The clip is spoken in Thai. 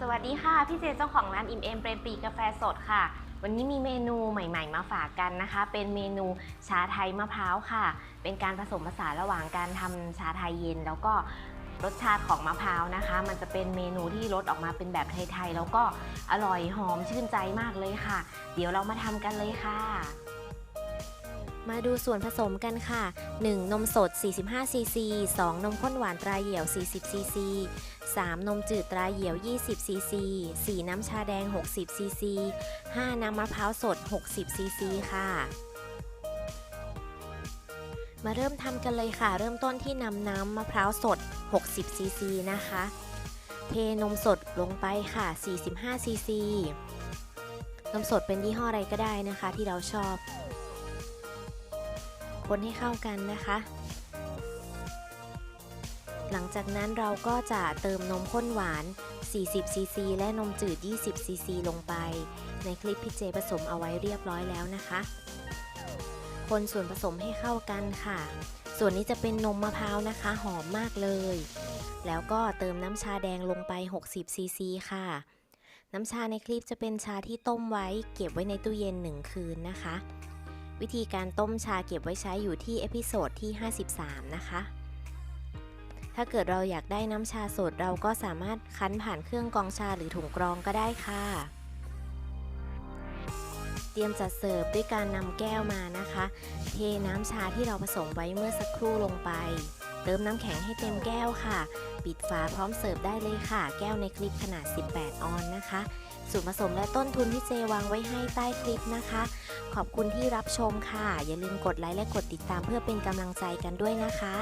สวัสดีค่ะ พี่เจเจ้าของร้านอิมเอมเปรมปีกาแฟสดค่ะ วันนี้มีเมนูใหม่ ๆ มาฝากกันนะคะ เป็นเมนูชาไทยมะพร้าวค่ะ เป็นการผสมผสานระหว่างการทำชาไทยเย็น แล้วก็รสชาติของมะพร้าวนะคะ มันจะเป็นเมนูที่รสออกมาเป็นแบบไทยๆแล้วก็อร่อยหอมชื่นใจมากเลยค่ะ เดี๋ยวเรามาทำกันเลยค่ะ มาดูส่วนผสมกันค่ะ 1. นมสด 45 ซีซี 2. นมข้นหวานตราเหี่ยว 40 ซีซี 3. นมจืดตราเหี่ยว 20 ซีซี 4. น้ำชาแดง 60 ซีซี 5. น้ำมะพร้าวสด 60 ซีซีค่ะ มาเริ่มทำกันเลยค่ะ เริ่มต้นที่นำน้ำมะพร้าวสด 60 ซีซีนะคะ เทนมสดลงไปค่ะ 45 ซีซี นมสดเป็นยี่ห้ออะไรก็ได้นะคะที่เราชอบ คนให้เข้ากันนะคะ หลังจากนั้นเราก็จะเติมนมข้นหวาน 40 ซีซีและนมจืด 20 ซีซีลงไป ในคลิปพี่เจผสมเอาไว้เรียบร้อยแล้วนะคะ คนส่วนผสมให้เข้ากันค่ะ ส่วนนี้จะเป็นนมมะพร้าวนะคะ หอมมากเลย แล้วก็เติมน้ำชาแดงลงไป 60 ซีซีค่ะน้ำชาในคลิปจะเป็นชาที่ต้มไว้ เก็บไว้ในตู้เย็น 1 คืนนะคะ วิธีการต้มชาเก็บไว้ใช้อยู่ที่เอพิโซดที่ 53 นะคะ ถ้าเกิดเราอยากได้น้ำชาสดเราก็สามารถคั้นผ่านเครื่องกรองชาหรือถุงกรองก็ได้ค่ะ เตรียมจัดเสิร์ฟด้วยการนำแก้วมานะคะ เทน้ำชาที่เราผสมไว้เมื่อสักครู่ลงไป เติมน้ำแข็งให้เต็มแก้วค่ะ ปิดฝาพร้อมเสิร์ฟได้เลยค่ะ แก้วในคลิปขนาด 18 ออนนะคะ ส่วนผสมและต้นทุนที่เจวางไว้ให้ใต้คลิปนะคะ ขอบคุณที่รับชมค่ะ อย่าลืมกดไลค์และกดติดตามเพื่อเป็นกำลังใจกันด้วยนะคะ